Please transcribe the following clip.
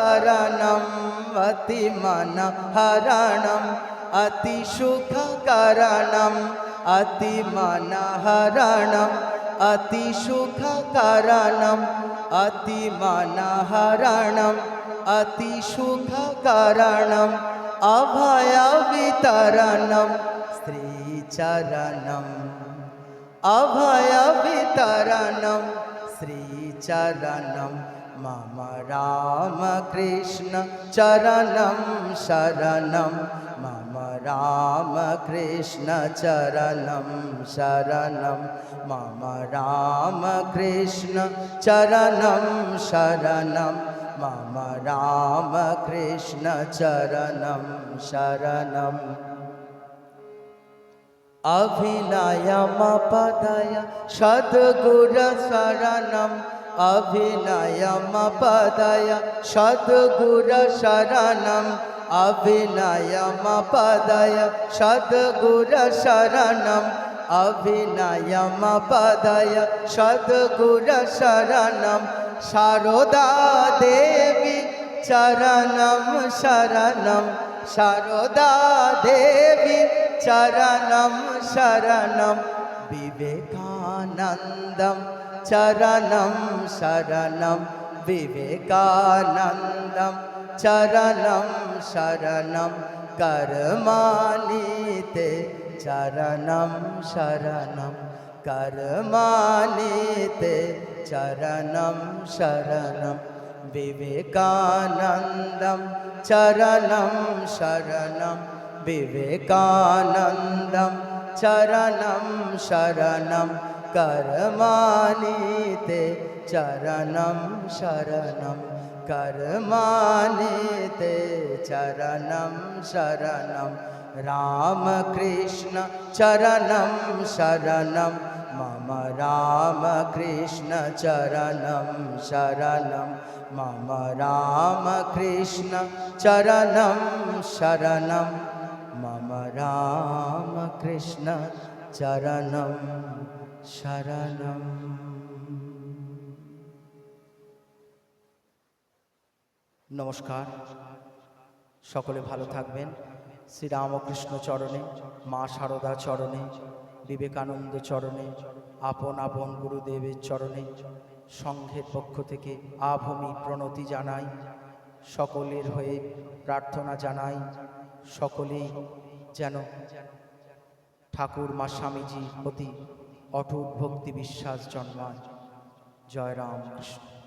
सुखकरणम् अतिमनहरणम् अतिसुखकरणम् अतिमनहरणम् अतिसुखकरणम् अतिमनहरणम् अतिसुखकरणम् अभयवितरणं श्रीचरणम् अभयवितरणं श्रीचरणं मम रामकृष्ण चरणं शरणं मम रामकृष्ण चरणं शरणं मम रामकृष्ण चरणं शरणं मम रामकृष्ण चरणं शरणम् अभिनयमपदय सद्गुरशरणम् अभिनयमपदय सद्गुरशरणम् अभिनयमपदय सद्गुरशरणम् अभिनयमपदय सद्गुरशरणं शारदा देवी चरणं शरणं शारदा देवी चरणं शरणं विवेकानन्दं चरणं शरणं विवेकानन्दं चरणं शरणं कर्माणि चरणं शरणं कर्माणि चरणं शरणं विवेकानन्दं चरणं शरणं विवेकानन्दं चरणं शरणं कर्माणि ते चरणं शरणं कर्माणि ते चरणं शरणं रामकृष्ण चरणं शरणं मम रामकृष्ण चरणं शरणं मम रामकृष्ण चरणं शरणं मम रामकृष्ण चरणं शरणम् নমস্কার সকলে ভালো থাকবেন শ্রীরামকৃষ্ণ চরণে মা শারদা চরণে বিবেকানন্দ চরণে আপন আপন গুরুদেবের চরণে সংঘের পক্ষ থেকে আভূমি প্রণতি জানাই সকলের হয়ে প্রার্থনা জানাই সকলেই যেন ঠাকুর মা স্বামীজির প্রতি অটুট ভক্তি বিশ্বাস জন্মায়। জয় রাম কৃষ্ণ